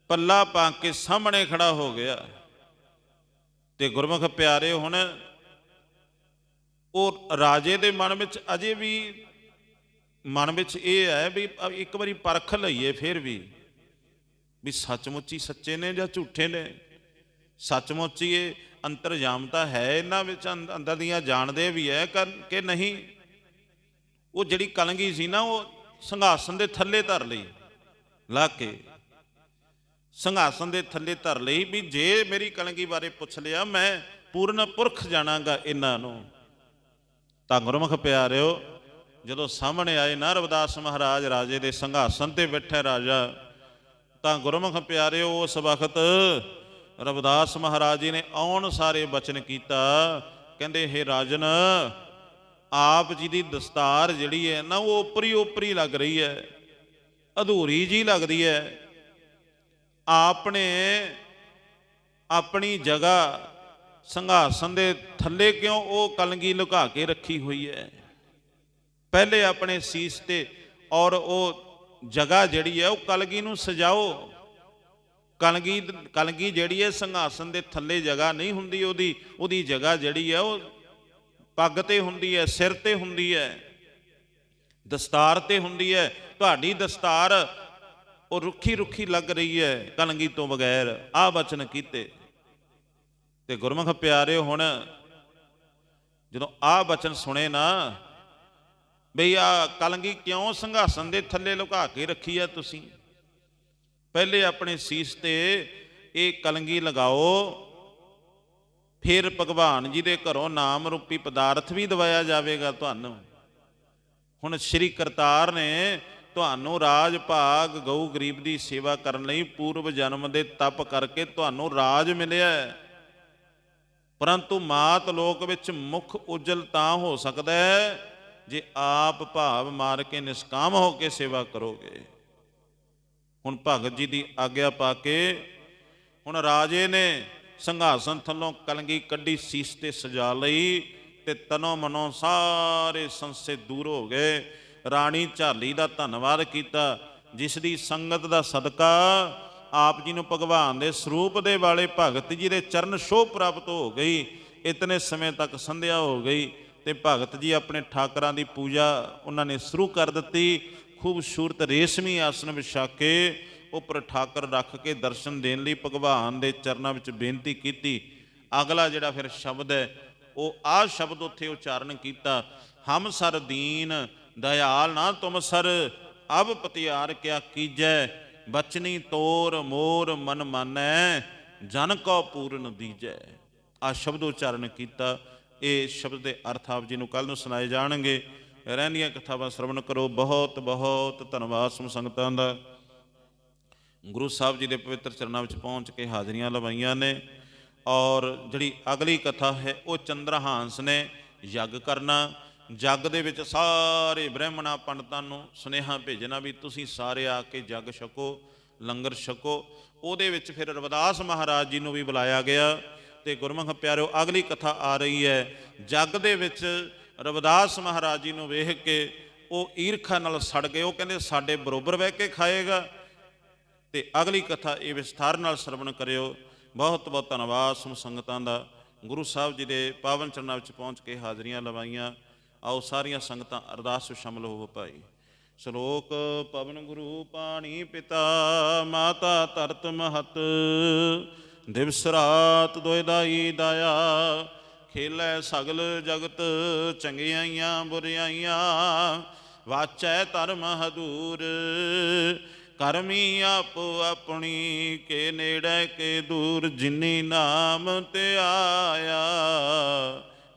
A: ਪੱਲਾ ਪਾ ਕੇ ਸਾਹਮਣੇ ਖੜਾ ਹੋ ਗਿਆ। ਤੇ ਗੁਰਮੁਖ ਪਿਆਰੇ ਹੁਣ ਉਹ ਰਾਜੇ ਦੇ ਮਨ ਵਿੱਚ ਅਜੇ ਵੀ ਮਨ ਵਿੱਚ ਇਹ ਹੈ ਵੀ ਇੱਕ ਵਾਰੀ ਪਰਖ ਲਈਏ ਫਿਰ ਵੀ। ਵੀ ਸੱਚਮੁੱਚ ਹੀ ਸੱਚੇ ਨੇ ਜਾਂ ਝੂਠੇ ਨੇ? ਸੱਚਮੁੱਚ ਹੀ ਇਹ ਅੰਤਰਜਾਮਤਾ ਹੈ ਇਹਨਾਂ ਵਿੱਚ ਅੰਦ- ਅੰਦਰ ਦੀਆਂ ਜਾਣਦੇ ਵੀ ਹੈ ਕਰ- ਕਿ ਨਹੀਂ? ਉਹ ਜਿਹੜੀ ਕਲੰਗੀ ਸੀ ਨਾ, ਉਹ ਸੰਘਾਸਨ ਦੇ ਥੱਲੇ ਧਰ ਲਈ। ਲਾ ਕੇ। ਸੰਘਾਸਨ ਦੇ ਥੱਲੇ ਧਰ ਲਈ ਵੀ ਜੇ ਮੇਰੀ ਕਲੰਗੀ ਬਾਰੇ ਪੁੱਛ ਲਿਆ, ਮੈਂ ਪੂਰਨ ਪੁਰਖ ਜਾਣਾਂਗਾ ਇਹਨਾਂ ਨੂੰ। ਤਾਂ ਗੁਰਮੁਖ ਪਿਆਰਿਓ, ਜਦੋਂ ਸਾਹਮਣੇ ਆਏ ਨਾ ਰਵਿਦਾਸ ਮਹਾਰਾਜ ਰਾਜੇ ਦੇ ਸੰਘਾਸਨ ਤੇ ਬੈਠਾ ਰਾਜਾ, ਤਾਂ ਗੁਰਮੁਖ ਪਿਆਰਿਓ, ਉਸ ਵਕਤ ਰਵਿਦਾਸ ਮਹਾਰਾਜ ਜੀ ਨੇ ਆਉਣ ਸਾਰੇ ਬਚਨ ਕੀਤਾ। ਕਹਿੰਦੇ ਇਹ ਰਾਜਨ, ਆਪ ਜੀ ਦੀ ਦਸਤਾਰ ਜਿਹੜੀ ਹੈ ਨਾ, ਉਹ ਉਪਰੀ ਉਪਰੀ ਲੱਗ ਰਹੀ ਹੈ, ਅਧੂਰੀ ਜੀ ਲੱਗਦੀ ਹੈ। ਆਪਨੇ ਆਪਣੀ ਜਗ੍ਹਾ ਸੰਘਾਸਨ ਦੇ ਥੱਲੇ ਕਿਉਂ ਉਹ ਕਲਗੀ ਲੁਕਾ ਕੇ ਰੱਖੀ ਹੋਈ ਹੈ? ਪਹਿਲੇ ਆਪਣੇ ਸੀਸ ਤੇ ਔਰ ਉਹ ਜਗ੍ਹਾ ਜਿਹੜੀ ਹੈ ਉਹ ਕਲਗੀ ਨੂੰ ਸਜਾਓ। ਕਲਗੀ ਕਲਗੀ ਜਿਹੜੀ ਹੈ ਸੰਘਾਸਨ ਦੇ ਥੱਲੇ ਜਗ੍ਹਾ ਨਹੀਂ ਹੁੰਦੀ, ਉਹਦੀ ਉਹਦੀ ਜਗ੍ਹਾ ਜਿਹੜੀ ਹੈ ਉਹ ਪੱਗ ਤੇ ਹੁੰਦੀ ਹੈ, ਸਿਰ ਤੇ ਹੁੰਦੀ ਹੈ, ਦਸਤਾਰ ਤੇ ਹੁੰਦੀ ਹੈ। ਤੁਹਾਡੀ ਦਸਤਾਰ ਉਹ ਰੁੱਖੀ ਰੁੱਖੀ ਲੱਗ ਰਹੀ ਹੈ ਕਲਗੀ ਤੋਂ ਬਗੈਰ। ਆ ਬਚਨ ਕੀਤੇ। ਤੇ ਗੁਰਮੁਖ ਪਿਆਰਿਓ, ਹੁਣ ਜਦੋਂ ਆਹ ਬਚਨ ਸੁਣੇ ਨਾ, ਬਈ ਆ ਕਲੰਗੀ ਕਿਉਂ ਸੰਘਾਸਨ ਦੇ ਥੱਲੇ ਲੁਕਾ ਕੇ ਰੱਖੀ ਆ ਤੁਸੀਂ? ਪਹਿਲੇ ਆਪਣੇ ਸੀਸ ਤੇ ਇਹ ਕਲੰਗੀ ਲਗਾਓ, ਫਿਰ ਭਗਵਾਨ ਜੀ ਦੇ ਘਰੋਂ ਨਾਮ ਰੂਪੀ ਪਦਾਰਥ ਵੀ ਦਵਾਇਆ ਜਾਵੇਗਾ ਤੁਹਾਨੂੰ। ਹੁਣ ਸ੍ਰੀ ਕਰਤਾਰ ਨੇ ਤੁਹਾਨੂੰ ਰਾਜ ਭਾਗ ਗਊ ਗਰੀਬ ਦੀ ਸੇਵਾ ਕਰਨ ਲਈ ਪੂਰਵ ਜਨਮ ਦੇ ਤਪ ਕਰਕੇ ਤੁਹਾਨੂੰ ਰਾਜ ਮਿਲਿਆ ਹੈ। ਪਰੰਤੂ ਮਾਤ ਲੋਕ ਵਿੱਚ ਮੁਖ ਉਜਲ ਤਾਂ ਹੋ ਸਕਦਾ ਹੈ ਜੇ ਆਪ ਭਾਵ ਮਾਰ ਕੇ ਨਿਸਕਾਮ ਹੋ ਕੇ ਸੇਵਾ ਕਰੋਗੇ। ਹੁਣ ਭਗਤ ਜੀ ਦੀ ਆਗਿਆ ਪਾ ਕੇ ਹੁਣ ਰਾਜੇ ਨੇ ਸੰਘਾਸਨ ਥੱਲੋਂ ਕਲੰਗੀ ਕੱਢੀ, ਸੀਸ ਤੇ ਸਜਾ ਲਈ ਤੇ ਤਨੋ ਮਨੋ ਸਾਰੇ ਸੰਸੇ ਦੂਰ ਹੋ ਗਏ। ਰਾਣੀ ਝਾਲੀ ਦਾ ਧੰਨਵਾਦ ਕੀਤਾ, ਜਿਸ ਦੀ ਸੰਗਤ ਦਾ ਸਦਕਾ ਆਪ ਜੀ ਨੂੰ ਭਗਵਾਨ ਦੇ ਸਰੂਪ ਦੇ ਵਾਲੇ ਭਗਤ ਜੀ ਦੇ ਚਰਨ ਸ਼ੋਭ ਪ੍ਰਾਪਤ ਹੋ ਗਈ, ਇਤਨੇ ਸਮੇਂ ਤੱਕ ਸੰਧਿਆ ਹੋ ਗਈ ਤੇ ਭਗਤ ਜੀ ਆਪਣੇ ਠਾਕਰਾਂ ਦੀ ਪੂਜਾ ਉਹਨਾਂ ਨੇ ਸ਼ੁਰੂ ਕਰ ਦਿੱਤੀ। ਖੂਬਸੂਰਤ ਰੇਸ਼ਮੀ ਆਸਨ ਵਿਛਾ ਕੇ ਉੱਪਰ ਠਾਕਰ ਰੱਖ ਕੇ ਦਰਸ਼ਨ ਦੇਣ ਲਈ ਭਗਵਾਨ ਦੇ ਚਰਨਾਂ ਵਿੱਚ ਬੇਨਤੀ ਕੀਤੀ। ਅਗਲਾ ਜਿਹੜਾ ਫਿਰ ਸ਼ਬਦ ਹੈ, ਉਹ ਆਹ ਸ਼ਬਦ ਉੱਥੇ ਉਚਾਰਨ ਕੀਤਾ, ਹਮ ਸਰ ਦੀਨ, ਦਇਆਲ ਨਾ ਤੁਮ ਸਰ, ਅਬ ਪਤਿਆਰ ਕਿਆ ਕੀਜੈ ਬਚਨੀ ਤੋਰ ਮੋਰ ਮਨ ਮਾਨੈ, ਜਨ ਕੋ ਪੂਰਨ ਦੀਜੈ। ਆ ਸ਼ਬਦ ਉਚਾਰਨ ਕੀਤਾ। ਇਹ ਸ਼ਬਦ ਦੇ ਅਰਥ ਆਪ ਜੀ ਨੂੰ ਕੱਲ ਨੂੰ ਸੁਣਾਏ ਜਾਣਗੇ। ਰਹਿੰਦੀਆਂ ਕਥਾਵਾਂ ਸ਼ਰਵਣ ਕਰੋ। ਬਹੁਤ ਬਹੁਤ ਧੰਨਵਾਦ ਸਮ ਸੰਗਤਾਂ ਦਾ। ਗੁਰੂ ਸਾਹਿਬ ਜੀ ਦੇ ਪਵਿੱਤਰ ਚਰਨਾਂ ਵਿੱਚ ਪਹੁੰਚ ਕੇ ਹਾਜ਼ਰੀਆਂ ਲਵਾਈਆਂ ਨੇ। ਔਰ ਜਿਹੜੀ ਅਗਲੀ ਕਥਾ ਹੈ, ਉਹ ਚੰਦਰਹਾਂਸ ਨੇ ਯੱਗ ਕਰਨਾ। ਜੱਗ ਦੇ ਵਿੱਚ ਸਾਰੇ ਬ੍ਰਾਹਮਣਾਂ ਪੰਡਤਾਂ ਨੂੰ ਸੁਨੇਹਾ ਭੇਜਣਾ ਵੀ ਤੁਸੀਂ ਸਾਰੇ ਆ ਕੇ ਜੱਗ ਛਕੋ, ਲੰਗਰ ਛਕੋ। ਉਹਦੇ ਵਿੱਚ ਫਿਰ ਰਵਿਦਾਸ ਮਹਾਰਾਜ ਜੀ ਨੂੰ ਵੀ ਬੁਲਾਇਆ ਗਿਆ ਤੇ ਗੁਰਮੁਖ ਪਿਆਰਿਓ ਅਗਲੀ ਕਥਾ ਆ ਰਹੀ ਹੈ। ਜੱਗ ਦੇ ਵਿੱਚ ਰਵਿਦਾਸ ਮਹਾਰਾਜ ਜੀ ਨੂੰ ਵੇਖ ਕੇ ਉਹ ਈਰਖਾ ਨਾਲ ਸੜ ਗਏ। ਉਹ ਕਹਿੰਦੇ, ਸਾਡੇ ਬਰੋਬਰ ਬਹਿ ਕੇ ਖਾਏਗਾ। ਤੇ ਅਗਲੀ ਕਥਾ ਇਹ ਵਿਸਥਾਰ ਨਾਲ ਸਰਵਣ ਕਰਿਓ। ਬਹੁਤ ਬਹੁਤ ਧੰਨਵਾਦ ਸਮ ਸੰਗਤਾਂ ਦਾ। ਗੁਰੂ ਸਾਹਿਬ ਜੀ ਦੇ ਪਾਵਨ ਚਰਨਾਂ ਵਿੱਚ ਪਹੁੰਚ ਕੇ ਹਾਜ਼ਰੀਆਂ ਲਵਾਈਆਂ। ਆਓ ਸਾਰੀਆਂ ਸੰਗਤਾਂ ਅਰਦਾਸ ਵਿੱਚ ਸ਼ਾਮਲ ਹੋਵੋ ਭਾਈ। ਸ਼ਲੋਕ ਪਵਨ ਗੁਰੂ ਪਾਣੀ ਪਿਤਾ, ਮਾਤਾ ਧਰਤ ਮਹਤ। ਦਿਵਸ ਰਾਤ ਦੋਇ ਦਾਈ ਦਾਇਆ, ਖੇਲੇ ਸਗਲ ਜਗਤ, ਚੰਗਿਆਈਆਂ ਬੁਰਿਆਈਆਂ। ਵਾਚੈ ਧਰਮ ਹਦੂਰ, ਕਰਮੀ ਆਪੋ ਆਪਣੀ, ਕੇ ਨੇੜੇ ਕੇ ਦੂਰ, ਜਿਨੀ ਨਾਮ ਤੇ ਆਇਆ।